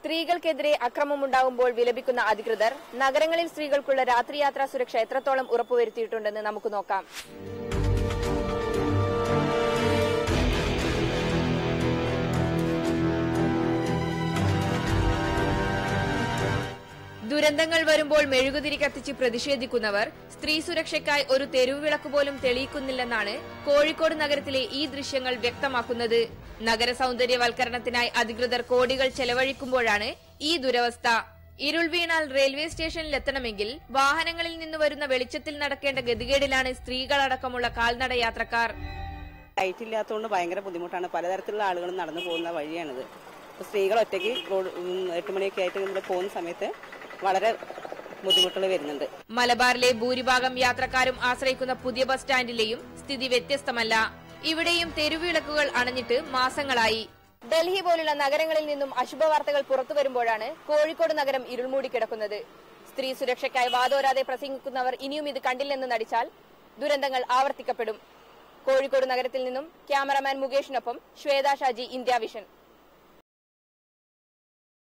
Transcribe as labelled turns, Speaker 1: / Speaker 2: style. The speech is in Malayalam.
Speaker 1: സ്ത്രീകൾക്കെതിരെ അക്രമമുണ്ടാകുമ്പോൾ വിലപിക്കുന്ന അധികൃതർ നഗരങ്ങളിൽ സ്ത്രീകൾക്കുള്ള രാത്രിയാത്രാ സുരക്ഷ എത്രത്തോളം ഉറപ്പുവരുത്തിയിട്ടുണ്ടെന്ന് നമുക്ക് നോക്കാം. ദുരന്തങ്ങൾ വരുമ്പോൾ മെഴുകുതിരി കത്തിച്ച് പ്രതിഷേധിക്കുന്നവർ സ്ത്രീ സുരക്ഷയ്ക്കായി ഒരു തെരുവുവിളക്ക് പോലും തെളിയിക്കുന്നില്ലെന്നാണ് കോഴിക്കോട് നഗരത്തിലെ ഈ ദൃശ്യങ്ങൾ വ്യക്തമാക്കുന്നത്. നഗര സൗന്ദര്യവൽക്കരണത്തിനായി അധികൃതർ കോടികൾ ചെലവഴിക്കുമ്പോഴാണ് ഈ ദുരവസ്ഥ. ഇരുൾ വീണാൽ റെയിൽവേ സ്റ്റേഷനിലെത്തണമെങ്കിൽ വാഹനങ്ങളിൽ നിന്ന് വരുന്ന വെളിച്ചത്തിൽ നടക്കേണ്ട ഗതികേടിലാണ് സ്ത്രീകളടക്കമുള്ള കാൽനട യാത്രക്കാർ
Speaker 2: ലൈറ്റ് ഇല്ലാത്തതുകൊണ്ട് ഭയങ്കര ബുദ്ധിമുട്ടാണ്. പലതരത്തിലുള്ള ആളുകളും നടന്നു പോകുന്ന വഴിയാണിത്. സ്ത്രീകൾ ഒറ്റയ്ക്ക് എട്ട് മണിയൊക്കെ ആയിട്ട് ഇവിടെ പോകുന്ന സമയത്ത് വളരെ ബുദ്ധിമുട്ടുകൾ വരുന്നുണ്ട്.
Speaker 1: മലബാറിലെ ഭൂരിഭാഗം യാത്രക്കാരും ആശ്രയിക്കുന്ന പുതിയ ബസ് സ്റ്റാൻഡിലെയും സ്ഥിതി വ്യത്യസ്തമല്ല. ഇവിടെയും തെരുവിളക്കുകൾ അണഞ്ഞിട്ട് മാസങ്ങളായി. ഡൽഹി പോലുള്ള നഗരങ്ങളിൽ നിന്നും അശുഭ വാർത്തകൾ പുറത്തു വരുമ്പോഴാണ് കോഴിക്കോട് നഗരം ഇരുൾമൂടി കിടക്കുന്നത്. സ്ത്രീ സുരക്ഷയ്ക്കായി വാദോരാതെ പ്രസംഗിക്കുന്നവർ ഇനിയും ഇത് കണ്ടില്ലെന്ന് നടിച്ചാൽ ദുരന്തങ്ങൾ ആവർത്തിക്കപ്പെടും. കോഴിക്കോട് നഗരത്തിൽ നിന്നും ക്യാമറമാൻ മുകേഷിനൊപ്പം ശ്വേത ഷാജി ഇന്ത്യ വിഷൻ.